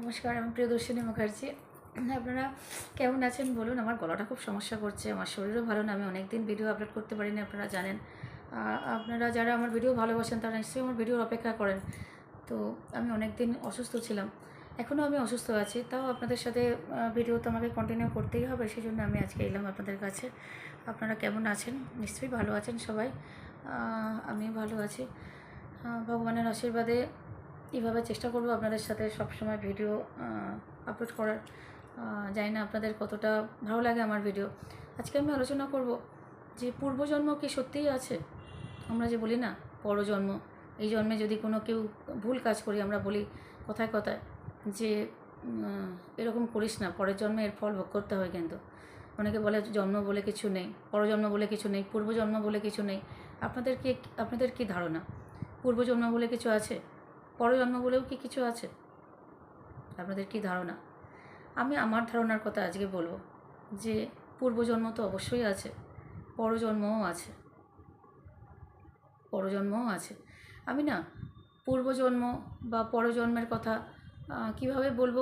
নমস্কার, আমি প্রিয়দর্শিনী মুখার্জি। আপনারা কেমন আছেন বলুন? আমার গলাটা খুব সমস্যা করছে, আমার শরীরও ভালো না, আমি অনেক দিন ভিডিও আপলোড করতে পারিনি, আপনারা জানেন। আপনারা যারা আমার ভিডিও ভালোবাসেন, তারা নিশ্চয়ই আমার ভিডিওর অপেক্ষা করেন। তো আমি অনেক দিন অসুস্থ ছিলাম এখনও আমি অসুস্থ আছি, তাও আপনাদের সাথে ভিডিও তো আমাকে কন্টিনিউ করতেই হবে সেই জন্য আমি আজকে এলাম আপনাদের কাছে। আপনারা কেমন আছেন? নিশ্চয়ই ভালো আছেন সবাই। আমিও ভালো আছি। ভগবানের আশীর্বাদে এইভাবে চেষ্টা করব আপনাদের সাথে সবসময় ভিডিও আপলোড করার। জানি না আপনাদের কতটা ভালো লাগে আমার ভিডিও আজকে আমি আলোচনা করব যে পূর্বজন্ম কি সত্যিই আছে? আমরা যে বলি না, পরজন্ম। এই জন্মে যদি কোনো কেউ ভুল কাজ করি, আমরা বলি কথায় কথায় যে এরকম করিস না, পরের জন্মে এর ফল ভোগ করতে হয় কিন্তু। অনেকে বলে জন্ম বলে কিছু নেই, পরজন্ম বলে কিছু নেই, পূর্বজন্ম বলে কিছু নেই। আপনাদের কি আপনাদের কি ধারণা? পূর্বজন্ম বলে কিছু আছে? পরজন্ম বলেও কি কিছু আছে? আপনাদের কি ধারণা? আমি আমার ধারণার কথা আজকে বলব যে পূর্বজন্ম তো অবশ্যই আছে, পরজন্মও আছে। পরজন্মও আছে। আমি না পূর্বজন্ম বা পরজন্মের কথা কীভাবে বলব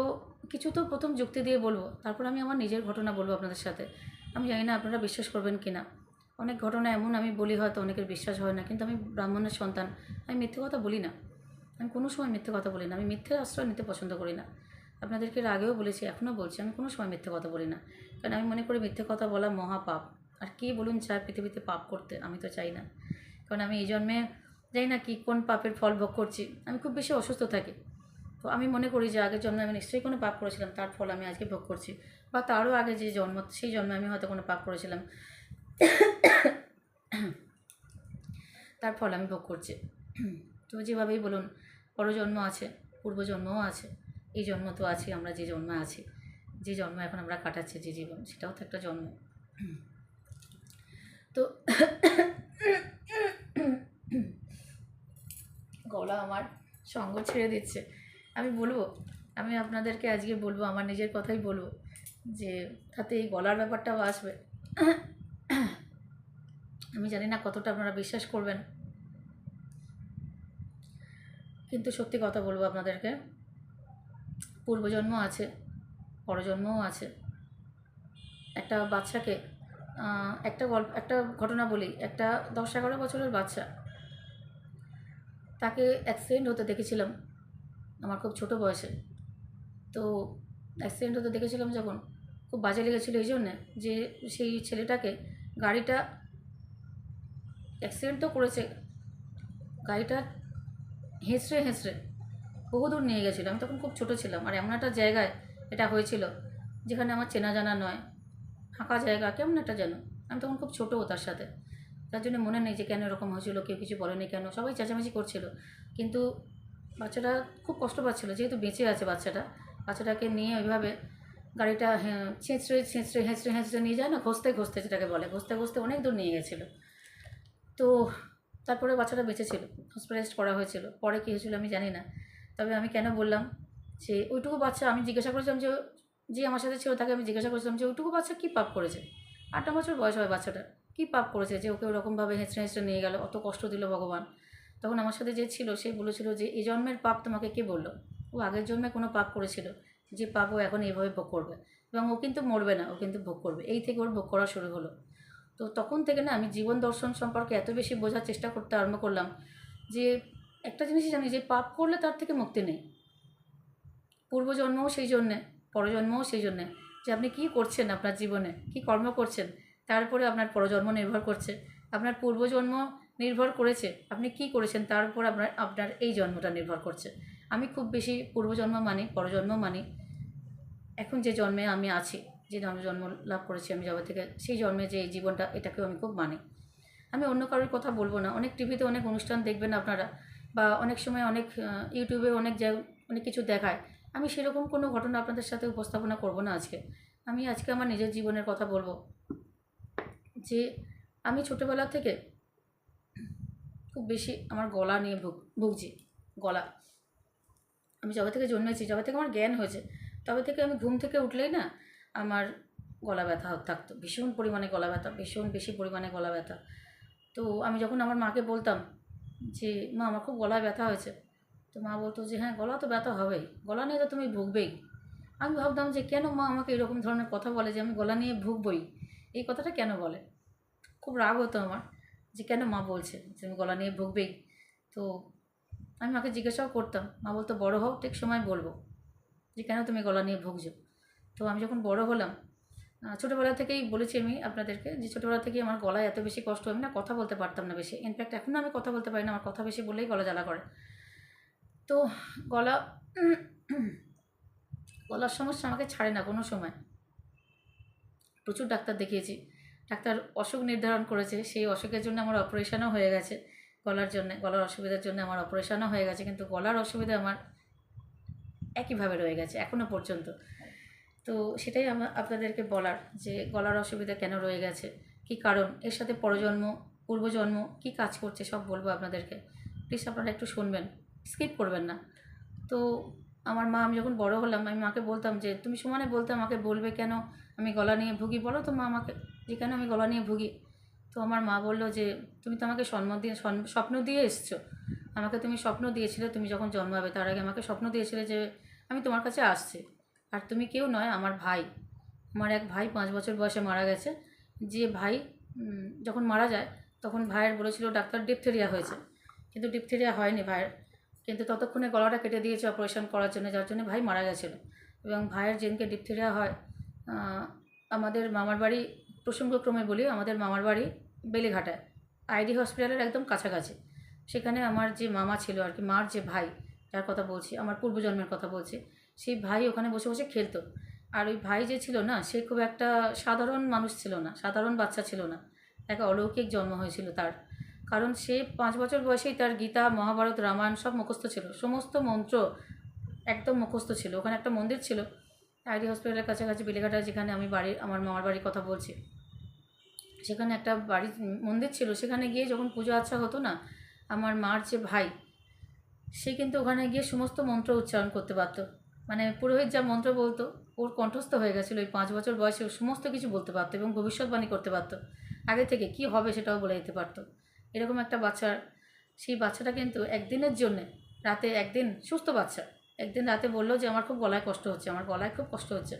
কিছু তো প্রথম যুক্তি দিয়ে বলব, তারপর আমি আমার নিজের ঘটনা বলব আপনাদের সাথে। আমি জানি না আপনারা বিশ্বাস করবেন কি না। অনেক ঘটনা এমন আমি বলি হয়তো অনেকের বিশ্বাস হয় না, কিন্তু আমি ব্রাহ্মণের সন্তান, আমি মিথ্যে কথা বলি না। আমি কোনো সময় মিথ্যে কথা বলি না। আমি মিথ্যে আশ্রয় নিতে পছন্দ করি না। আপনাদেরকে আগেও বলেছি, এখনও বলছি, আমি কোনো সময় মিথ্যে কথা বলি না। কারণ আমি মনে করি মিথ্যে কথা বলা মহাপাপ। আর কে বলুন চায় পৃথিবীতে পাপ করতে, আমি তো চাই না। কারণ আমি এই জন্মে জানি না কি, কোন পাপের ফল ভোগ করছি। আমি খুব বেশি অসুস্থ থাকি। তো আমি মনে করি যে আগের জন্মে আমি নিশ্চয়ই কোনো পাপ করেছিলাম, তার ফল আমি আজকে ভোগ করছি। বা তারও আগে যে জন্ম, সেই জন্মে আমি হয়তো কোনো পাপ করেছিলাম। তার ফল আমি ভোগ করছি। তো যেভাবেই বলুন পরজন্ম আছে, পূর্বজন্মও আছে, এই জন্ম তো আছি, আমরা যে জন্মে আছি। যে জন্ম এখন আমরা কাটাচ্ছি, যে জীবন, সেটাও তো একটা জন্ম। তো গলা আমার সঙ্গ ছেড়ে দিচ্ছে। আমি বলব, আমি আপনাদেরকে আজকে বলব, আমার নিজের কথাই বলব, যে তাতে এই গলার ব্যাপারটাও আসবে। আমি জানি না কতটা আপনারা বিশ্বাস করবেন। কিন্তু সত্যি কথা বলব আপনাদেরকে, পূর্বজন্ম আছে, পরজন্মও আছে। একটা বাচ্চাকে একটা গল্প, একটা ঘটনা বলি, একটা দশ এগারো বছরের বাচ্চা, তাকে অ্যাক্সিডেন্ট হতে দেখেছিলাম, আমার খুব ছোট বয়সে। তো অ্যাক্সিডেন্ট হতে দেখেছিলাম যখন, খুব বাজে লেগেছিলো এই জন্যে যে সেই ছেলেটাকে গাড়িটা অ্যাক্সিডেন্ট তো করেছে, গাড়িটা হেঁচড়ে হেঁচড়ে বহুদূর নিয়ে গেছিল। আমি তখন খুব ছোট ছিলাম আর এমন একটা জায়গায় এটা হয়েছিল যেখানে আমার চেনা জানা নয় ফাঁকা জায়গা কেমন একটা যেন। আমি তখন খুব ছোটো তার সাথে। তার জন্য মনে নেই যে কেন এরকম হয়েছিল কেউ কিছু বলেনি কেন সবাই চেঁচামেচি করছিল। কিন্তু বাচ্চাটা খুব কষ্ট পাচ্ছিলো যেহেতু বেঁচে আছে বাচ্চাটা। বাচ্চাটাকে নিয়ে ওইভাবে গাড়িটা হ্যাঁ, ছেঁচড়ে ছেঁচড়ে হেঁচড়ে হেঁচড়ে নিয়ে যায় না ঘষতে ঘষতে যেটাকে বলে ঘষতে ঘষতে অনেক দূর নিয়ে গেছিল। তো তারপরে বাচ্চাটা বেঁচে ছিল হসপিটালাইজড করা হয়েছিল। পরে কী হয়েছিল আমি জানি না। তবে আমি কেন বললাম যে, ওইটুকু বাচ্চা, আমি জিজ্ঞাসা করেছিলাম যে যে আমার সাথে ছিল, তাকে আমি জিজ্ঞাসা করেছিলাম যে, ওইটুকু বাচ্চা কী পাপ করেছে? আটটা বছর বয়স হয় বাচ্চাটা কী পাপ করেছে যে, ওকে ওরকমভাবে হেঁচড়ে হেঁচড়ে নিয়ে গেল, অত কষ্ট দিল ভগবান। তখন আমার সাথে যে ছিল, সে বলেছিল যে, এই জন্মের পাপ তোমাকে কে বলল? ও আগের জন্মে কোনো পাপ করেছিল, যে পাপ ও এখন এইভাবে ভোগ করবে। এবং ও কিন্তু মরবে না, ও কিন্তু ভোগ করবে। এই থেকে ওর ভোগ করা শুরু হলো। তো তখন থেকে না আমি জীবন দর্শন সম্পর্কে এত বেশি বোঝার চেষ্টা করতে আরম্ভ করলাম যে একটা জিনিসই জানি যে পাপ করলে তার থেকে মুক্তি নেই। পূর্বজন্মও সেই জন্যে, পরজন্মও সেই জন্যে যে আপনি কী করছেন আপনার জীবনে, কী কর্ম করছেন তার উপরে আপনার পরজন্ম নির্ভর করছে, আপনার পূর্বজন্ম নির্ভর করেছে, আপনি কি করেছেন তার উপর আপনার আপনার এই জন্মটা নির্ভর করছে। আমি খুব বেশি পূর্বজন্ম মানি, পরজন্ম মানি, এখন যে জন্মে আমি আছি। যে জন্ম জন্ম লাভ করেছি আমি জগৎ থেকে, সেই জন্মে যে এই জীবনটা, এটাকেও আমি খুব মানি। আমি অন্য কারোর কথা বলব না। অনেক টিভিতে অনেক অনুষ্ঠান দেখবেন আপনারা, বা অনেক সময় অনেক ইউটিউবে অনেক অনেক কিছু দেখায়। আমি সেরকম কোনো ঘটনা আপনাদের সাথে উপস্থাপনা করব না আজকে। আমি আজকে আমার নিজের জীবনের কথা বলব। যে আমি ছোটোবেলা থেকে খুব বেশি আমার গলা নিয়ে ভুগ ভুগছি, গলা। আমি যবে থেকে জন্মেছি যবে থেকে আমার জ্ঞান হয়েছে। তবে থেকে আমি ঘুম থেকে উঠলেই না আমার গলা ব্যথা থাকতো, ভীষণ পরিমাণে গলা ব্যথা, ভীষণ বেশি পরিমাণে গলা ব্যথা। তো আমি যখন আমার মাকে বলতাম যে, মা, আমার খুব গলায় ব্যথা হয়েছে। তো মা বলতো যে হ্যাঁ গলা তো ব্যথা হবেই, গলা নিয়ে তো তুমি ভুগবেই। আমি ভাবতাম যে, কেন মা আমাকে এরকম ধরনের কথা বলে যে, আমি গলা নিয়ে ভুগবই? এই কথাটা কেন বলে? খুব রাগ হতো আমার যে, কেন মা বলছে যে, আমি গলা নিয়ে ভুগবেই? তো আমি মাকে জিজ্ঞাসাও করতাম, মা বলতো, বড় হও, ঠিক সময় বলব যে, কেন তুমি গলা নিয়ে ভুগছো? তো আমি যখন বড় হলাম ছোটোবেলা থেকেই বলেছি আমি আপনাদেরকে যে ছোটোবেলা থেকেই আমার গলায় এত বেশি কষ্ট, আমি না কথা বলতে পারতাম না বেশি। ইনফ্যাক্ট এখনও আমি কথা বলতে পারি না, আমার কথা বেশি বললেই গলা জ্বালা করে। তো গলা, গলার সমস্যা আমাকে ছাড়ে না কোনো সময়। প্রচুর ডাক্তার দেখিয়েছি। ডাক্তার অসুখ নির্ধারণ করেছে, সেই অসুখের জন্য আমার অপারেশনও হয়ে গেছে। গলার জন্য, গলার অসুবিধার জন্য আমার অপারেশনও হয়ে গেছে, কিন্তু গলার অসুবিধা আমার একইভাবে রয়ে গেছে, এখনও পর্যন্ত। তো সেটাই আমার আপনাদেরকে বলার যে গলার অসুবিধা কেন রয়ে গেছে, কি কারণ, এর সাথে পরজন্ম, পূর্বজন্ম কি কাজ করছে সব বলব আপনাদেরকে। প্লিজ আপনারা একটু শুনবেন স্কিপ করবেন না। তো আমার মা, আমি যখন বড় হলাম, আমি মাকে বলতাম যে, তুমি সমানে বলতে আমাকে বলবে কেন? আমি গলা নিয়ে ভুগি। বলো তো মা আমাকে, যে কেন আমি গলা নিয়ে ভুগি? তো আমার মা বলল যে, তুমি তো আমাকে স্বপ্ন দিয়ে স্বপ্ন দিয়ে এসছো। আমাকে তুমি স্বপ্ন দিয়েছিলে, তুমি যখন জন্মাবে, তার আগে আমাকে স্বপ্ন দিয়েছিলে যে, আমি তোমার কাছে আসছি। আর তুমি কেউ নয়, আমার ভাই। আমার এক ভাই পাঁচ বছর বয়সে মারা গেছে। যে ভাই যখন মারা যায়, তখন ভাইয়ের বলেছিল ডাক্তার ডিপথেরিয়া হয়েছে। কিন্তু ডিপথেরিয়া হয়নি ভাইয়ের। কিন্তু ততক্ষণে গলাটা কেটে দিয়েছে অপারেশন করার জন্য, যার জন্য ভাই মারা গেছিল। এবং ভাইয়ের যেদিনকে ডিপথেরিয়া হয় আমাদের মামার বাড়ি, প্রসঙ্গক্রমে বলি, আমাদের মামার বাড়ি বেলেঘাটায় আইডি হসপিটালের একদম কাছাকাছি। সেখানে আমার যে মামা ছিল আর কি, মার যে ভাই, যার কথা বলছি, আমার পূর্বজন্মের কথা বলছি সেই ভাই ওখানে বসে বসে খেলতো। আর ওই ভাই যে ছিল না, সে খুব একটা সাধারণ মানুষ ছিল না, সাধারণ বাচ্চা ছিল না। এক অলৌকিক জন্ম হয়েছিল তার। কারণ সে পাঁচ বছর বয়সেই তার গীতা, মহাভারত, রামায়ণ সব মুখস্থ ছিল। সমস্ত মন্ত্র একদম মুখস্থ ছিল। ওখানে একটা মন্দির ছিল, আইডি হসপিটালের কাছাকাছি বেলেঘাটায় যেখানে আমি বাড়ি আমার মামার বাড়ির কথা বলছি। সেখানে একটা বাড়ি মন্দির ছিল। সেখানে গিয়ে যখন পুজো আচ্ছা হতো না, আমার মার যে ভাই, সে কিন্তু ওখানে গিয়ে সমস্ত মন্ত্র উচ্চারণ করতে পারতো। মানে পুরোহিত যা মন্ত্র বলতো, ওর কণ্ঠস্থ হয়ে গেছিল ওই পাঁচ বছর বয়সে সমস্ত কিছু বলতে পারতো এবং ভবিষ্যৎবাণী করতে পারতো। আগে থেকে কি হবে সেটাও বলে দিতে পারতো। এরকম একটা বাচ্চার, সেই বাচ্চাটা কিন্তু একদিনের জন্যে, রাতে একদিন সুস্থ বাচ্চা, একদিন রাতে বলল যে, আমার খুব গলায় কষ্ট হচ্ছে, আমার গলায় খুব কষ্ট হচ্ছে।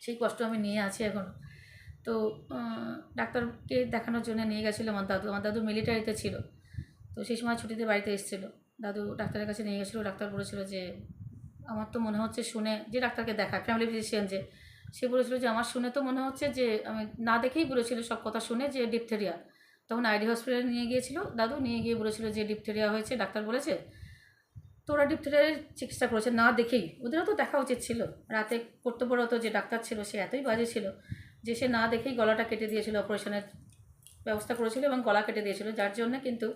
সেই কষ্ট আমি নিয়ে আছি এখন। তো ডাক্তারকে দেখানোর জন্য নিয়ে গেছিল আমার দাদু। আমার দাদু মিলিটারিতে ছিল। তো সেই সময় ছুটিতে বাড়িতে এসেছিল। দাদু ডাক্তারের কাছে নিয়ে গেছিল, ডাক্তার বলেছিল যে, আমার তো মনে হচ্ছে শুনে যে ডাক্তারকে দেখায় ফ্যামিলি ফিজিশিয়ান যে, সে বলেছিল যে, আমার শুনে তো মনে হচ্ছে যে, আমি না দেখেই বলেছিল সব কথা শুনে যে ডিপথেরিয়া তখন আইডি হসপিটালে নিয়ে গিয়েছিল, দাদু নিয়ে গিয়ে বলেছিল যে ডিপথেরিয়া হয়েছে, ডাক্তার বলেছে তো ওরা ডিপথেরিয়ার চিকিৎসা করেছে, না দেখেই। ওদেরও তো দেখা উচিত ছিল। রাতে কর্তব্যরত যে ডাক্তার ছিল, সে এতই বাজে ছিল যে, সে না দেখেই গলাটা কেটে দিয়েছিল অপারেশনের ব্যবস্থা করেছিল এবং গলা কেটে দিয়েছিল। যার জন্য কিন্তু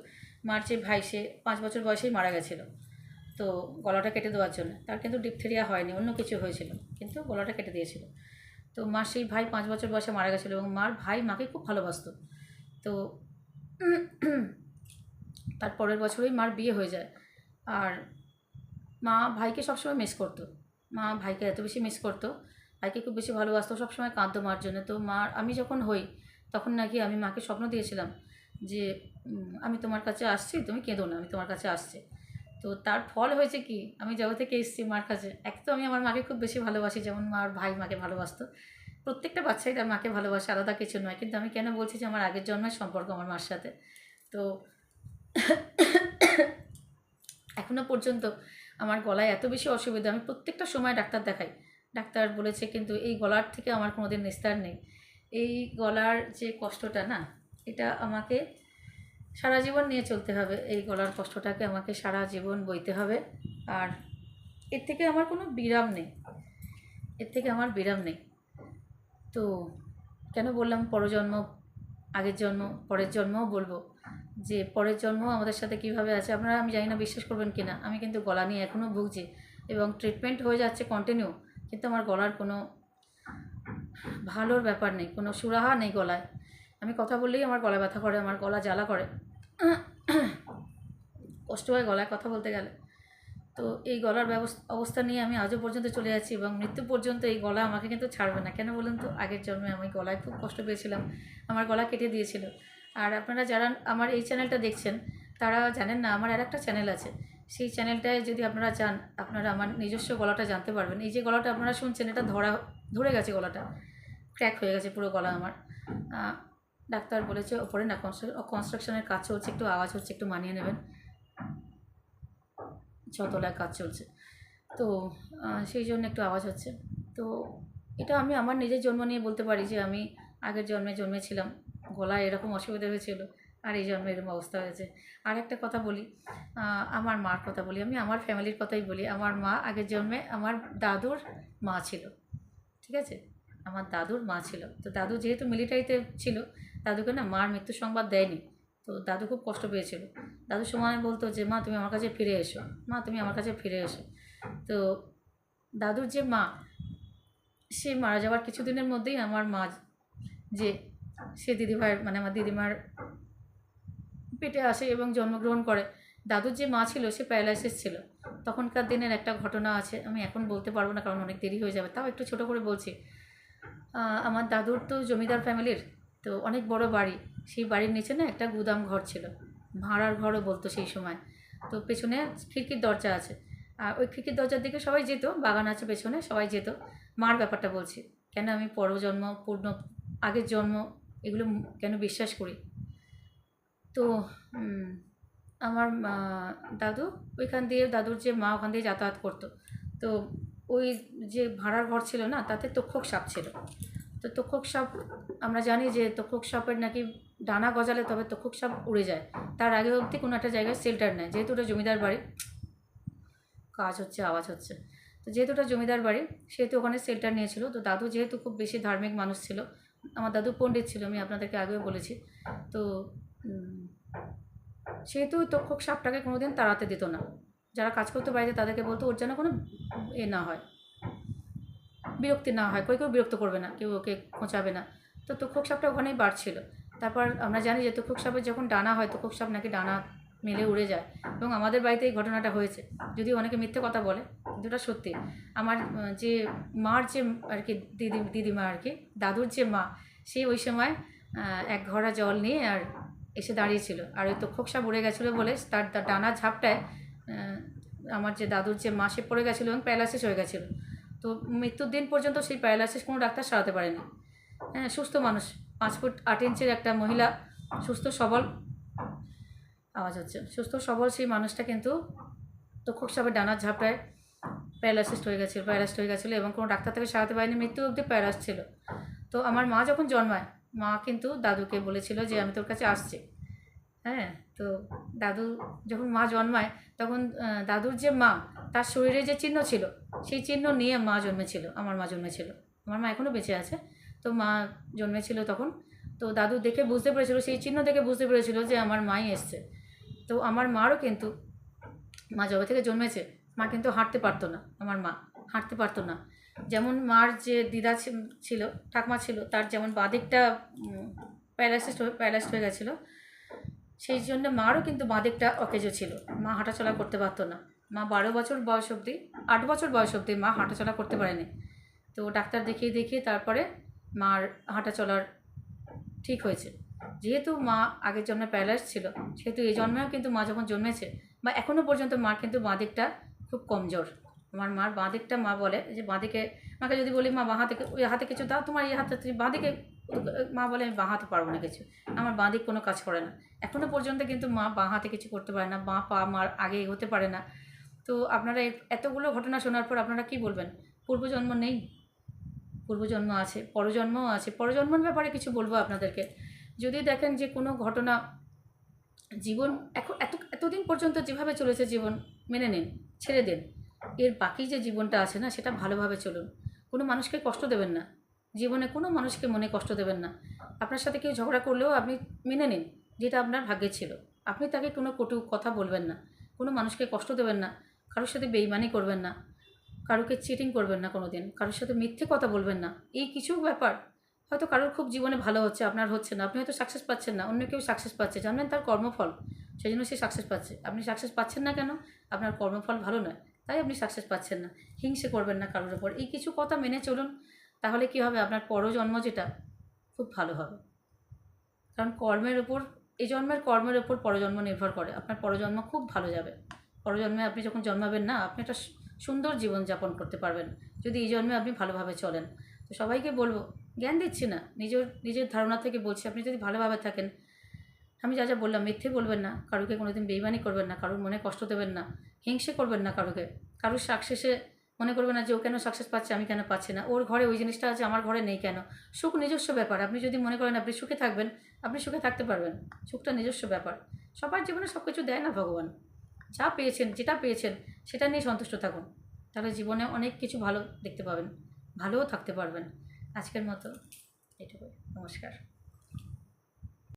মার যে ভাই সে পাঁচ বছর বয়সেই মারা গেছিল। তো গলাটা কেটে দেওয়ার জন্য। তার কিন্তু ডিপথেরিয়া হয়নি, অন্য কিছু হয়েছিল, কিন্তু গলাটা কেটে দিয়েছিল। তো মার সেই ভাই পাঁচ বছর বয়সে মারা গেছিল এবং মার ভাই মাকে খুব ভালোবাসতো। তো তার পরের বছরই মার বিয়ে হয়ে যায়। আর মা ভাইকে সবসময় মিস করতো। মা ভাইকে এত বেশি মিস করতো। ভাইকে খুব বেশি ভালোবাসতো, সবসময় কাঁদতো মার জন্য। তো মার, আমি যখন হই, তখন নাকি আমি মাকে স্বপ্ন দিয়েছিলাম যে আমি তোমার কাছে আসছি, তুমি কেঁদো না, আমি তোমার কাছে আসছি। তো তার ফল হয়েছে কি, আমি জগৎ থেকে এসেছি মার কাছে। এক তো আমি আমার মাকে খুব বেশি ভালোবাসি, যেমন মার ভাই মাকে ভালোবাসতো। প্রত্যেকটা বাচ্চাই তার মাকে ভালোবাসে, আলাদা কিছু নয়। কিন্তু আমি কেন বলছি যে, আমার আগের জন্মের সম্পর্ক আমার মার সাথে? তো এখনও পর্যন্ত আমার গলায় এত বেশি অসুবিধা, আমি প্রত্যেকটা সময় ডাক্তার দেখাই। ডাক্তার বলেছে কিন্তু এই গলার থেকে আমার কোনোদিন নিস্তার নেই। এই গলার যে কষ্টটা না এটা আমাকে সারা জীবন নিয়ে চলতে হবে। এই গলার কষ্টটাকে আমাকে সারা জীবন বইতে হবে। আর এর থেকে আমার কোনো বিরাম নেই। এর থেকে আমার বিরাম নেই। তো কেন বললাম পরজন্ম আগের জন্ম, পরের জন্মও বলব যে পরের জন্ম আমাদের সাথে কীভাবে আছে, আপনারা আমি জানি না বিশ্বাস করবেন কি না আমি কিন্তু গলা নিয়ে এখনও ভুগছি এবং ট্রিটমেন্ট হয়ে যাচ্ছে কন্টিনিউ কিন্তু আমার গলার কোনো ভালোর ব্যাপার নেই, কোনো সুরাহা নেই গলায়। আমি কথা বললেই আমার গলা ব্যথা করে, আমার গলা জ্বালা করে। কষ্ট হয় গলায় কথা বলতে গেলে। তো এই গলার ব্যবস্থা, অবস্থা নিয়ে আমি আজও পর্যন্ত চলে যাচ্ছি এবং মৃত্যু পর্যন্ত এই গলা আমাকে কিন্তু ছাড়বে না। কেন বলুন তো? আগের জন্মে আমি গলায় খুব কষ্ট পেয়েছিলাম। আমার গলা কেটে দিয়েছিল। আর আপনারা যারা আমার এই চ্যানেলটা দেখছেন, তারা জানেন না, আমার আর একটা চ্যানেল আছে। সেই চ্যানেলটায় যদি আপনারা যান, আপনারা আমার নিজস্ব গলাটা জানতে পারবেন। এই যে গলাটা আপনারা শুনছেন, এটা ধরা, ধরে গেছে গলাটা। ক্র্যাক হয়ে গেছে পুরো গলা আমার। ডাক্তার বলেছে, ওপরে না কনস্ট্রাকশনের কাজ চলছে, একটু আওয়াজ হচ্ছে, একটু মানিয়ে নেবেন। ছতলায় কাজ চলছে। তো সেই জন্য একটু আওয়াজ হচ্ছে। তো, এটা আমি আমার নিজের জন্ম নিয়ে বলতে পারি যে, আমি আগের জন্মে জন্মেছিলাম। গলায় এরকম অসুবিধা হয়েছিল, আর এই জন্মে এরকম অবস্থা হয়েছে। আর একটা কথা বলি আমার মার কথা বলি, আমি আমার ফ্যামিলির কথাই বলি, আমার মা আগের জন্মে আমার দাদুর মা ছিল, ঠিক আছে? আমার দাদুর মা ছিল। তো দাদু যেহেতু মিলিটারিতে ছিল দাদুকে না মার মৃত্যু সংবাদ দেয়নি। তো দাদু খুব কষ্ট পেয়েছিল। দাদু সময় বলতো যে, মা, তুমি আমার কাছে ফিরে এসো। মা, তুমি আমার কাছে ফিরে এসো। তো দাদুর যে মা, সে মারা যাওয়ার কিছুদিনের মধ্যেই আমার মা যে, সে দিদিভাইয়ের মানে আমার দিদিমার পেটে আসে এবং জন্মগ্রহণ করে, দাদুর যে মা ছিল, সে প্যারালাইসিস ছিল। তখনকার দিনের একটা ঘটনা আছে, আমি এখন বলতে পারব না, কারণ অনেক দেরি হয়ে যাবে। তাও একটু ছোট করে বলছি। আমার দাদুর তো জমিদার ফ্যামিলির তো অনেক বড় বাড়ি। সেই বাড়ির নিচে না একটা গুদাম ঘর ছিল। ভাড়ার ঘরও বলতো সেই সময়। তো পেছনে খিড়কির দরজা আছে। আর ওই খিড়কির দরজার দিকে সবাই যেত, বাগান আছে পেছনে, সবাই যেত। মার ব্যাপারটা বলছি, কেন আমি পরজন্ম, পূর্ণ, আগের জন্ম এগুলো কেন বিশ্বাস করি? তো আমার দাদু ওইখান দিয়ে, দাদুর যে মা ওখান দিয়ে যাতায়াত করতো। তো ওই যে ভাড়ার ঘর ছিল না, তাতে তক্ষক সাপ ছিল। তো তক্ষক সাপ, আমরা জানি যে তক্ষক সাপের নাকি ডানা গজালে তবে তক্ষক সাপ উড়ে যায়। তার আগে অবধি কোনো একটা জায়গায় শেল্টার নেয়, যেহেতু ওটা জমিদার বাড়ি। কাজ হচ্ছে, আওয়াজ হচ্ছে। তো যেহেতু ওটা জমিদার বাড়ি, সেহেতু ওখানে শেল্টার নিয়েছিল। তো দাদু যেহেতু খুব বেশি ধার্মিক মানুষ ছিল, আমার দাদু পণ্ডিত ছিল, আমি আপনাদেরকে আগেও বলেছি। তো সেহেতু তক্ষক সাপটাকে কোনোদিন তাড়াতে দিত না। যারা কাজ করতে বাড়িতে তাদেরকে বলতো, ওর যেন কোনো এ না হয়। বিরক্তি না হয়, কেউ কেউ বিরক্ত করবে না, কেউ ওকে খোঁচাবে না। তো তক্ষক সাপটা ওখানেই বাড়ছিল। তারপর আমরা জানি যে তক্ষক সাপের যখন ডানা হয় তক্ষক সাপ নাকি ডানা মেলে উড়ে যায়। এবং আমাদের বাড়িতে এই ঘটনাটা হয়েছে। যদিও অনেকে মিথ্যে কথা বলে এটা সত্যি। আমার যে মার যে আর কি দিদি, দিদিমা আর কি, দাদুর যে মা, সে ওই সময় এক ঘড়া জল নিয়ে আর এসে দাঁড়িয়েছিল। আর ওই তক্ষক সাপ উড়ে গেছিল বলে তার ডানা ঝাপটায় আমার যে দাদুর যে মা, সে পড়ে গেছিল এবং প্যারালাইসিস হয়ে গেছিল। তো মৃত্যুর দিন পর্যন্ত সেই প্যারালাইসিস কোনো ডাক্তার সারাতে পারেনি। হ্যাঁ সুস্থ মানুষ, পাঁচ ফুট আট ইঞ্চের একটা মহিলা, সুস্থ সবল, আওয়াজ হচ্ছে, সুস্থ সবল সেই মানুষটা কিন্তু তক্ষক সাপের ডানার ঝাপটায় প্যারালাইসিস হয়ে গেছিল প্যারালাইসড হয়ে গেছিল এবং কোনো ডাক্তার থেকে সারাতে পারেনি, মৃত্যু অবধি প্যারালাইস ছিল। তো আমার মা যখন জন্মায়, মা কিন্তু দাদুকে বলেছিল যে আমি তোর কাছে আসছি। হ্যাঁ তো দাদু যখন মা জন্মায়, তখন দাদুর যে মা, তার শরীরে যে চিহ্ন ছিল, সেই চিহ্ন নিয়ে মা জন্মেছিল, আমার মা জন্মেছিল। আমার মা এখনও বেঁচে আছে, তো মা জন্মেছিল তখন। তো দাদু দেখে বুঝতে পেরেছিল, সেই চিহ্ন দেখে বুঝতে পেরেছিল যে আমার মাই এসছে। তো আমার মারও কিন্তু, মা যবে থেকে জন্মেছে, মা কিন্তু হাঁটতে পারতো না, আমার মা হাঁটতে পারতো না। যেমন মার যে দিদা ছিল, ঠাকমা ছিল, তার যেমন বাদিকটা প্যারালাইসিস প্যারালাইসড হয়ে গেছিল সেই জন্য মারও কিন্তু বাঁদিকটা অকেজো ছিল। মা হাঁটাচলা করতে পারতো না। মা বারো বছর বয়স অবধি আট বছর বয়স অবধি মা হাঁটাচলা করতে পারেনি। তো ডাক্তার দেখিয়ে দেখিয়ে তারপরে মার হাঁটা চলার ঠিক হয়েছে। যেহেতু মা আগের জন্মে প্যারালাইজ ছিল সেহেতু এই জন্মেও কিন্তু মা যখন জন্মেছে বা এখনও পর্যন্ত মার কিন্তু বাঁদিকটা খুব কমজোর। আমার মার বাঁদিকটা মা বলে যে বাঁদিকে মাকে যদি বলি মা বাঁ হাতে ওই হাতে কিছু দাও তোমার এই হাতে তুমি বাঁদিকে মা বলে আমি বাঁ হাতে পারব না কিছু। আমার বাঁদিক কোনো কাজ করে না। এখনও পর্যন্ত কিন্তু মা বাঁ হাতে কিছু করতে পারে না। বাঁ পা মার আগে এগোতে পারে না। তো আপনারা এতগুলো ঘটনা শোনার পর আপনারা কি বলবেন? পূর্বজন্ম নেই। পূর্বজন্ম আছে পরজন্মও আছে। পরজন্মের ব্যাপারে কিছু বলব আপনাদেরকে। যদি দেখেন যে কোনো ঘটনা জীবন এখন এত এতদিন পর্যন্ত যেভাবে চলেছে জীবন মেনে নিন ছেড়ে দিন। এর বাকি যে জীবনটা আছে না সেটা ভালোভাবে চলুন। কোনো মানুষকে কষ্ট দেবেন না। জীবনে কোনো মানুষকে মনে কষ্ট দেবেন না। আপনার সাথে কেউ ঝগড়া করলেও আপনি মেনে নিন যেটা আপনার ভাগ্যে ছিল। আপনি তাকে কোনো কটু কথা বলবেন না, কোনো মানুষকে কষ্ট দেবেন না, কারোর সাথে বেইমানি করবেন না, কারোকে চিটিং করবেন না কোনো দিন কারোর সাথে মিথ্যে কথা বলবেন না। এই কিছু ব্যাপার হয়তো কারোর খুব জীবনে ভালো হচ্ছে, আপনার হচ্ছে না। আপনি হয়তো সাকসেস পাচ্ছেন না, অন্য কেউ সাকসেস পাচ্ছে। জানবেন তার কর্মফল সেই জন্য সে সাকসেস পাচ্ছে। আপনি সাকসেস পাচ্ছেন না কেন? আপনার কর্মফল ভালো নয়, তাই আপনি সাকসেস পাচ্ছেন না। হিংসে করবেন না কারোর ওপর এই কিছু কথা মেনে চলুন। তাহলে কি হবে? আপনার পরজন্ম যেটা, খুব ভালো হবে। কারণ কর্মের ওপর, এই জন্মের কর্মের ওপর পরজন্ম নির্ভর করে। আপনার পরজন্ম খুব ভালো যাবে। পরজন্মে আপনি যখন জন্মাবেন না, আপনি একটা সুন্দর জীবনযাপন করতে পারবেন। যদি এই জন্মে আপনি ভালোভাবে চলেন। তো সবাইকে বলব, জ্ঞান দিচ্ছি না। নিজের নিজের ধারণা থেকে বলছি, আপনি যদি ভালোভাবে থাকেন, আমি যা যা বললাম, মিথ্যে বলবেন না। কারোকে কোনোদিন বেইমানি করবেন না। কারোর মনে কষ্ট দেবেন না। হিংসে করবেন না কারোকে। কারোর সাকসেসে মনে করবেন না যে ও কেন সাকসেস পাচ্ছে, আমি কেন পাচ্ছি না। ওর ঘরে ওই জিনিসটা আছে, আমার ঘরে নেই কেন? সুখ নিজস্ব ব্যাপার। আপনি যদি মনে করেন আপনি সুখে থাকবেন, আপনি সুখে থাকতে পারবেন। সুখটা নিজস্ব ব্যাপার। সবার জীবনে সব কিছু দেয় না ভগবান। যা পেয়েছেন, যেটা পেয়েছেন, সেটা নিয়ে সন্তুষ্ট থাকুন। তাহলে জীবনে অনেক কিছু ভালো দেখতে পাবেন, ভালোও থাকতে পারবেন। আজকের মতো এটুকুই। নমস্কার।